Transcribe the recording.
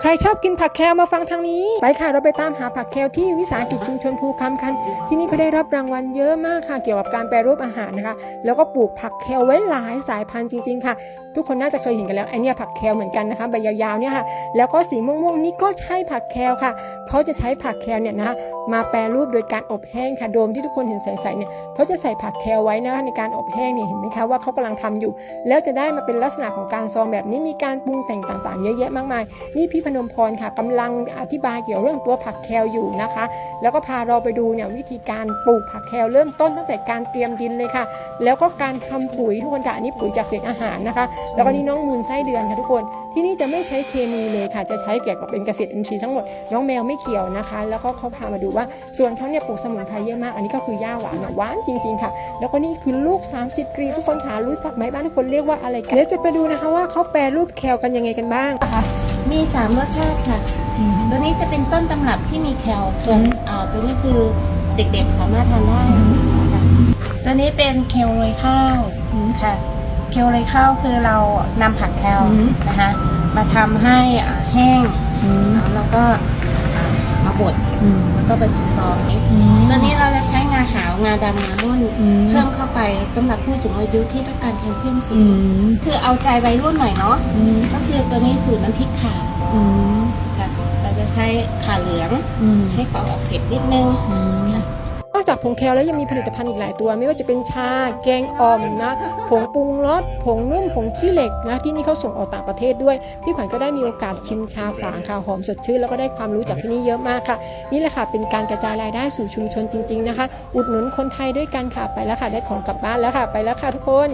ใครชอบกินผักแคลมาฟังทางนี้ ไปค่ะเราไปตามหาผักแคลที่วิสาหกิจชุมชนภูคำคัน ที่นี่เขาได้รับรางวัลเยอะมากค่ะ เกี่ยวกับการแปรรูปอาหารนะคะ แล้วก็ปลูกผักแคลไว้หลายสายพันธุ์จริง ๆ ค่ะ ทุกคนน่าจะเคยเห็นกันแล้วไอเนี่ยผักแคลเหมือนกันนะคะใบยาวๆเนี่ยค่ะแล้วก็สีม่วงๆนี่ก็ใช่ผักแคลค่ะเขาจะใช้ผักแคลเนี่ยนะคะมาแปรรูปโดยการอบแห้งค่ะโดมที่ทุกคนเห็นใสๆเนี่ยเขาจะใส่ผักแคลไว้นะคะในการอบแห้งเนี่ยเห็นไหมคะว่าเขากำลังทำอยู่ แล้วจะได้มาเป็นลักษณะของการซองแบบนี้มีการปรุงแต่งต่างๆ เยอะแยะมากมายนี่พี่พนมพรค่ะกำลังอธิบายเกี่ยวเรื่องตัวผักแคลอยู่นะคะ แล้วก็พาเราไปดูเนี่ยวิธีการปลูกผักแคลเริ่มต้นตั้งแต่การเตรียมดินเลยค่ะ แล้วก็การทำปุ๋ยทุกคนค่ะอันนี้ปุ๋ยจากเศษอาหารนะคะ แล้วก็นี่น้องมูลไส้เดือนค่ะทุกคน ที่นี่จะไม่ใช้เคมีเลยค่ะ จะใช้เกี่ยวกับเป็นเกษตรอินทรีย์ทั้งหมด น้องแมวไม่เกี่ยวนะคะ แล้วก็เขาพามาดูว่าส่วนเขาเนี่ยปลูกสมุนไพรเยอะมาก อันนี้ก็คือหญ้าหวานหวานจริง ๆค่ะ แล้วก็นี่คือลูก 30กรีทุกคนค่ะรู้จักไหมบ้านทุกคนเรียกว่าอะไรกันเดี๋ยวจะไปดูนะคะว่าเขาแปรรูปแคลกันยังไงกันบ้าง มีสามรสชาติค่ะตัวนี้จะเป็นต้นตำรับที่มีแคลส่วนอ่าตัวนี้คือเด็กๆสามารถทานได้ค่ะตัวนี้เป็นเคลโรยข้าวค่ะ เคลโรยข้าวคือเรานำผักแคลอืม นะคะมาทำให้อ่าแห้งแล้วก็อ่ามาบดแล้วก็บรรจุซองนี้ตัวนี้เราจะใช้งาขาวงาดำงาม่อนเพิ่ม เข้าไปสำหรับผู้สูงอายุที่ต้องการแคลเซียมสูงคือเอาใจวัยรุ่นหน่อยเนาะก็คือตัวนี้สูตรน้ำพริกข่าค่ะ เราจะใช้ข่าเหลืองให้เขาออกเผ็ดนิดนึง นอกจากผงแคลแล้วยังมีผลิตภัณฑ์อีกหลายตัว ไม่ว่าจะเป็นชา แกงอ่อมนะ ผงปรุงรสผงนุ่มผงขี้เหล็กนะที่นี่เขาส่งออกต่างประเทศด้วย พี่ขวัญก็ได้มีโอกาสชิมชาฝางค่ะหอมสดชื่นแล้วก็ได้ความรู้จากที่นี่เยอะมากค่ะ นี่แหละค่ะเป็นการกระจายรายได้สู่ชุมชนจริง ๆนะคะ อุดหนุนคนไทยด้วยกันค่ะไปแล้วค่ะได้ของกลับบ้านแล้วค่ะ ไปแล้วค่ะทุกคน